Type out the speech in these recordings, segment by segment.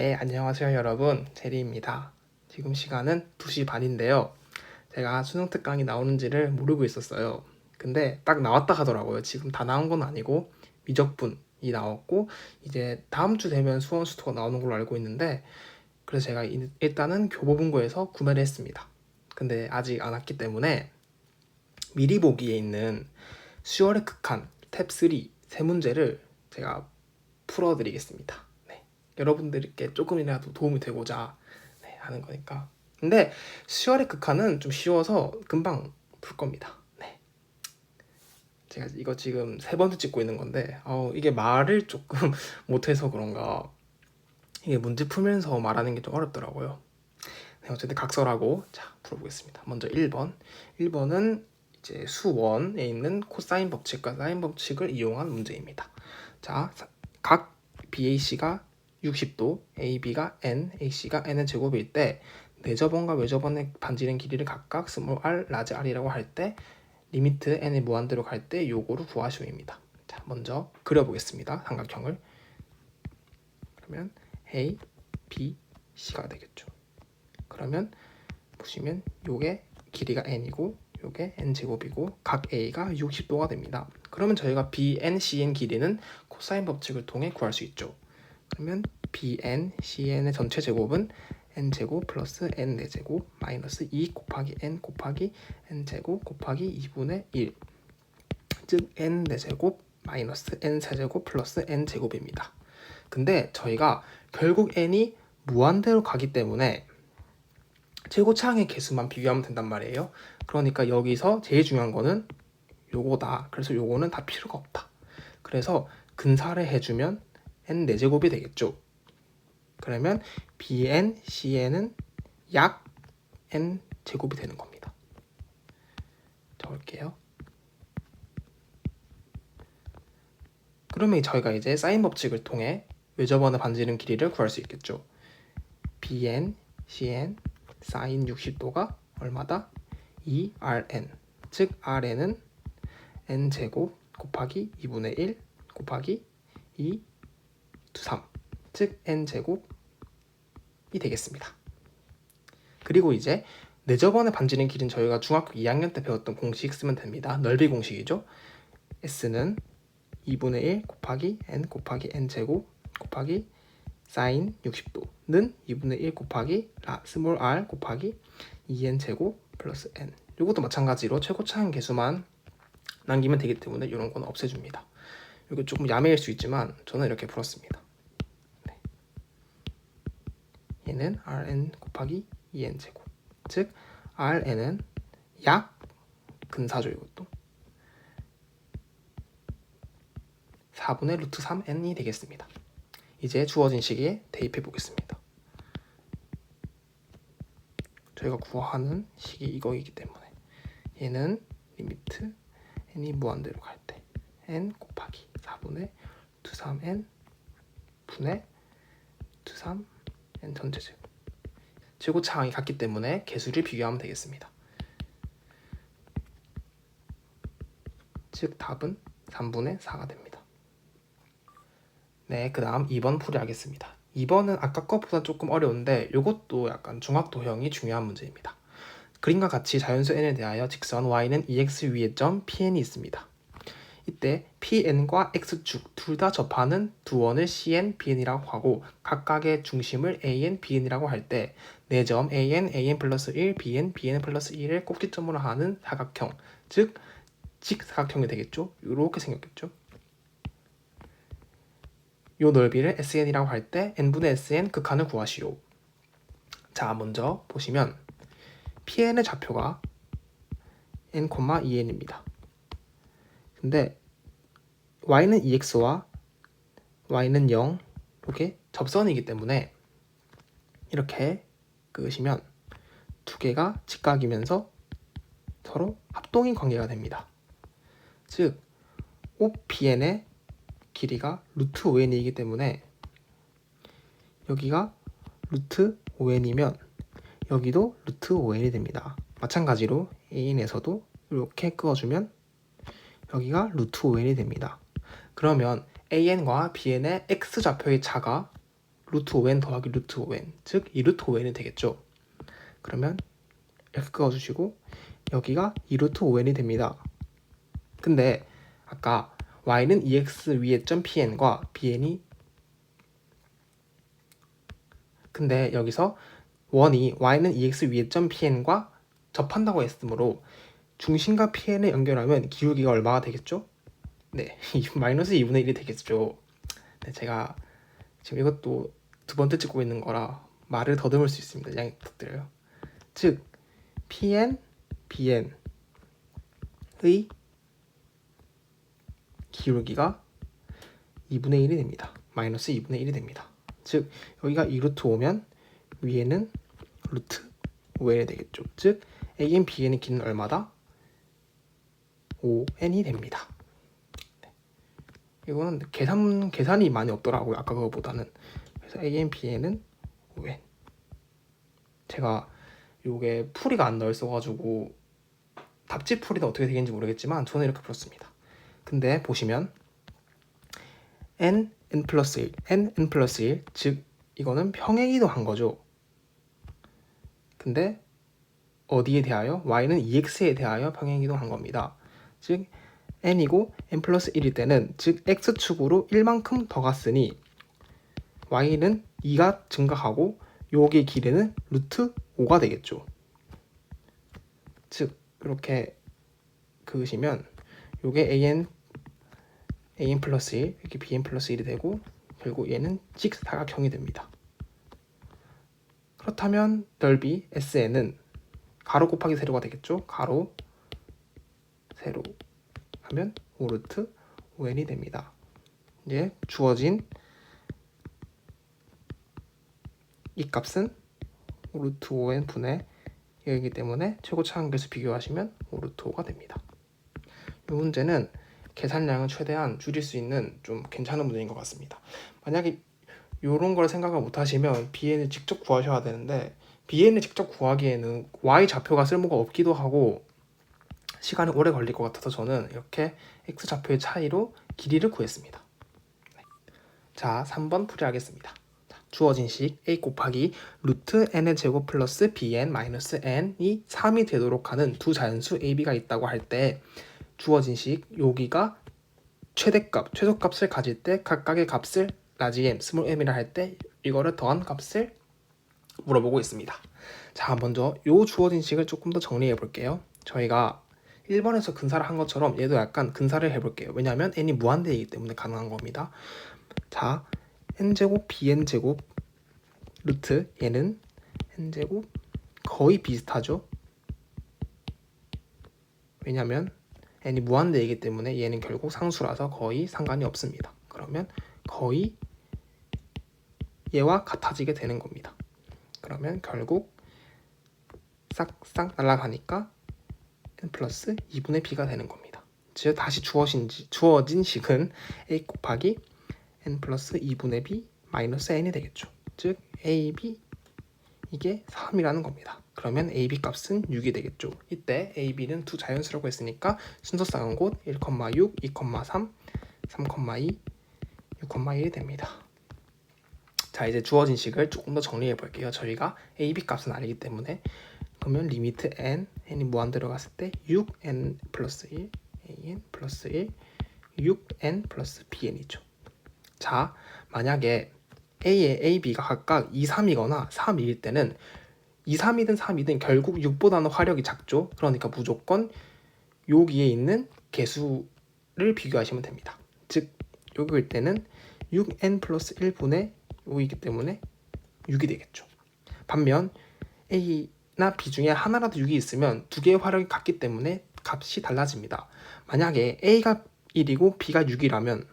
네, 안녕하세요 여러분. 제리입니다. 지금 시간은 2시 반인데요. 제가 수능 특강이 나오는지를 모르고 있었어요. 근데 딱 나왔다 하더라고요. 지금 다 나온 건 아니고 미적분이 나왔고 이제 다음 주 되면 수원 수투가 나오는 걸로 알고 있는데 그래서 제가 이- 일단은 교보문고에서 구매를 했습니다. 근데 아직 안 왔기 때문에 미리 보기에 있는 수열의 극한 탭 3 세 문제를 제가 풀어드리겠습니다. 네. 여러분들께 조금이라도 도움이 되고자 네, 하는 거니까. 근데 수열의 극한은 좀 쉬워서 금방 풀 겁니다. 네. 제가 이거 지금 세 번째 찍고 있는 건데, 어, 이게 말을 조금 못해서 그런가. 이게 문제 풀면서 말하는 게 좀 어렵더라고요. 네, 어쨌든 각설하고 자 풀어보겠습니다. 먼저 1번. 1번은 이제 수원에 있는 코사인 법칙과 사인 법칙을 이용한 문제입니다. 자, 사- 각 BAC가 60도, AB가 N, AC가 N의 제곱일 때 내저번과 외저번의 반지름 길이를 각각 스몰 r, 라지 r이라고 할 때 리미트 n이 무한대로 갈 때 요거를 구하시오입니다. 자, 먼저 그려보겠습니다. 삼각형을. 그러면 A, B, C가 되겠죠. 그러면 보시면 요게 길이가 n이고 요게 n 제곱이고 각 a가 60도가 됩니다. 그러면 저희가 bn, cn 길이는 코사인 법칙을 통해 구할 수 있죠. 그러면 bn, cn의 전체 제곱은 n 제곱 플러스 n 4제곱 마이너스 2 곱하기 n 곱하기 n 제곱 곱하기 2분의 1. 즉 n 4제곱 마이너스 n 세제곱 플러스 n 제곱입니다. 근데 저희가 결국 n이 무한대로 가기 때문에 최고차항의 개수만 비교하면 된단 말이에요. 그러니까 여기서 제일 중요한 거는 요거다. 그래서 요거는 다 필요가 없다. 그래서 근사를 해주면 n 4제곱이 되겠죠. 그러면 bn, cn은 약 n 제곱이 되는 겁니다. 적을게요. 그러면 저희가 이제 사인 법칙을 통해 외접원의 반지름 길이를 구할 수 있겠죠. bn, cn, 사인 60도가 얼마다? 2rn. 즉 rn은 n 제곱 곱하기 2분의 1 곱하기 2 3. 즉 n 제곱이 되겠습니다. 그리고 이제 내저번의 반지름 길이는 저희가 중학교 2학년 때 배웠던 공식 쓰면 됩니다. 넓이 공식이죠. s는 2분의 1 곱하기 n 곱하기 n 제곱 곱하기 사인 60도는 2분의 1 곱하기 라, 스몰 r 곱하기 2n 제곱 플러스 n. 이것도 마찬가지로 최고차항 개수만 남기면 되기 때문에 이런 건 없애줍니다. 이거 조금 야매일 수 있지만 저는 이렇게 풀었습니다. 얘는 rn 곱하기 2n 제곱. 즉 rn은 약 근사죠 이것도 4분의 루트 3n이 되겠습니다. 이제 주어진 식에 대입해 보겠습니다. 저희가 구하는 식이 이거이기 때문에 얘는 리미트 n이 무한대로 갈 때 n 곱하기 4분의 2 3n 분의 2 3 n 전체 제곱 제곱차항이 같기 때문에 개수를 비교하면 되겠습니다. 즉 답은 3분의 4가 됩니다. 네, 그 다음 2번 풀이하겠습니다. 2번은 아까 것보다 조금 어려운데 이것도 약간 중학도형이 중요한 문제입니다. 그림과 같이 자연수 n에 대하여 직선 y는 ex 위의 점 pn이 있습니다. 이때 pn과 x축 둘 다 접하는 두 원을 cn, bn이라고 하고 각각의 중심을 an, bn이라고 할 때 네 점 an, an 플러스 1, bn, bn 플러스 1을 꼭지점으로 하는 사각형 즉 직사각형이 되겠죠. 이렇게 생겼겠죠. 요 넓이를 SN이라고 할 때 n분의 SN 극한을 구하시오. 자, 먼저 보시면 PN의 좌표가 n, 2n입니다. 근데 y는 2x와 y는 0 이렇게 접선이기 때문에 이렇게 그으시면 두 개가 직각이면서 서로 합동인 관계가 됩니다. 즉 OPN의 길이가 루트 5n이기 때문에 여기가 루트 5n이면 여기도 루트 5n이 됩니다. 마찬가지로 A인에서도 이렇게 그어주면 여기가 루트 5n이 됩니다. 그러면 AN과 BN의 X좌표의 차가 루트 5n 더하기 루트 5n 즉 2루트 5n이 되겠죠. 그러면 이렇게 그어주시고 여기가 2루트 5n이 됩니다. 근데 아까 y는 2x 위에 점 pn과 bn이 근데 여기서 원이 y는 2x 위에 점 pn과 접한다고 했으므로 중심과 pn을 연결하면 기울기가 얼마가 되겠죠? 네, 마이너스 2분의 1이 되겠죠. 네, 제가 지금 이것도 두 번째 찍고 있는 거라 말을 더듬을 수 있습니다. 양해 부탁드려요. 즉, pn, bn의 기울기가 2분의 1이 됩니다. 마이너스 2분의 1이 됩니다. 즉, 여기가 2루트 오면 위에는 루트 5n이 되겠죠. 즉, an, bn의 길이는 얼마다? 5n이 됩니다. 네. 이거는 계산 계산이 많이 없더라고요. 아까 그거보다는. 그래서 an, bn은 5n. 제가 요게 풀이가 안 나와 있어가지고 답지 풀이는 어떻게 되겠는지 모르겠지만 저는 이렇게 풀었습니다. 근데 보시면 n n 플러스 1, n n 플러스 1, 즉 이거는 평행이동한 거죠. 근데 어디에 대하여? y는 2x에 대하여 평행이동한 겁니다. 즉 n이고 n 플러스 1일 때는 즉 x축으로 1만큼 더 갔으니 y는 2가 증가하고 요의 길이는 루트 5가 되겠죠. 즉 이렇게 그으시면 요게 an an 플러스 1 이렇게 bn 플러스 1이 되고 결국 얘는 직사각형이 됩니다. 그렇다면 넓이 SN은 가로 곱하기 세로가 되겠죠. 가로 세로 하면 5루트 5n이 됩니다. 이제 주어진 이 값은 5루트 5n 분의 1이기 때문에 최고 차항계수 비교하시면 5루트 5가 됩니다. 이 문제는 계산량을 최대한 줄일 수 있는 좀 괜찮은 문제인 것 같습니다. 만약에 이런 걸 생각을 못 하시면 bn을 직접 구하셔야 되는데 bn을 직접 구하기에는 y 좌표가 쓸모가 없기도 하고 시간이 오래 걸릴 것 같아서 저는 이렇게 x 좌표의 차이로 길이를 구했습니다. 네. 자, 3번 풀이하겠습니다. 자, 주어진 식 a 곱하기 루트 n의 제곱 플러스 bn 마이너스 n이 3이 되도록 하는 두 자연수 ab가 있다고 할 때 주어진 식 여기가 최대값, 최소값을 가질 때 각각의 값을 라지 m, 스몰 m이라 할 때 이거를 더한 값을 물어보고 있습니다. 자, 먼저 요 주어진 식을 조금 더 정리해 볼게요. 저희가 1번에서 근사를 한 것처럼 얘도 약간 근사를 해볼게요. 왜냐하면 n이 무한대이기 때문에 가능한 겁니다. 자, n제곱 bn제곱 루트 얘는 n제곱 거의 비슷하죠. 왜냐하면 n이 무한대이기 때문에 얘는 결국 상수라서 거의 상관이 없습니다. 그러면 거의 얘와 같아지게 되는 겁니다. 그러면 결국 싹싹 날아가니까 플러스 2분의 b가 되는 겁니다. 즉 다시 주어진, 주어진 식은 a 곱하기 n 플러스 2분의 b 마이너스 n이 되겠죠. 즉 ab 이게 3이라는 겁니다. 그러면 ab 값은 6이 되겠죠. 이때 ab는 두 자연수라고 했으니까 순서쌍은 곧 1,6, 2,3, 3,2, 6,1이 됩니다. 자 이제 주어진 식을 조금 더 정리해 볼게요. 저희가 ab 값은 아니기 때문에 그러면 리미트 n, n이 무한 들어갔을 때 6n 플러스 1, an 플러스 1, 6n 플러스 bn이죠. 자, 만약에 a의 a, b가 각각 2, 3이거나 3일 때는 2, 3이든 3이든 결국 6보다는 화력이 작죠. 그러니까 무조건 여기에 있는 개수를 비교하시면 됩니다. 즉, 여기일 때는 6n 플러스 1분의 5이기 때문에 6이 되겠죠. 반면 a 나 B 중에 하나라도 6이 있으면 두 개의 화력이 같기 때문에 값이 달라집니다. 만약에 A가 1이고 B가 6이라면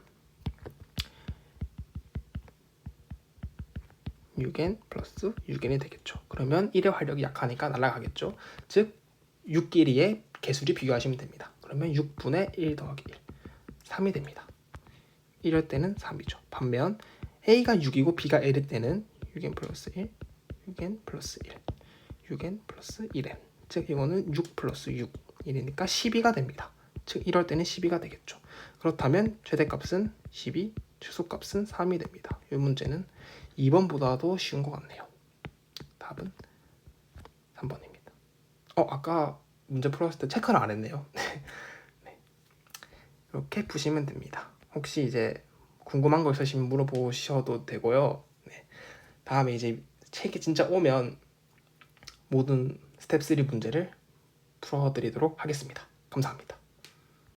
6n 플러스 6n이 되겠죠. 그러면 1의 화력이 약하니까 날아가겠죠. 즉 6끼리의 개수를 비교하시면 됩니다. 그러면 6분의 1 더하기 1 3이 됩니다. 이럴 때는 3이죠. 반면 A가 6이고 B가 1일 때는 6n 플러스 1, 6n 플러스 1 6n 플러스 1n 즉 이거는 6 플러스 6 1이니까 12가 됩니다. 즉 이럴 때는 12가 되겠죠. 그렇다면 최대값은 12, 최소값은 3이 됩니다. 이 문제는 2번보다도 쉬운 것 같네요. 답은 3번입니다. 어, 아까 문제 풀었을 때 체크를 안 했네요. 네. 이렇게 푸시면 됩니다. 혹시 이제 궁금한 거 있으시면 물어보셔도 되고요. 네. 다음에 이제 책이 진짜 오면 모든 스텝 3 문제를 풀어드리도록 하겠습니다. 감사합니다.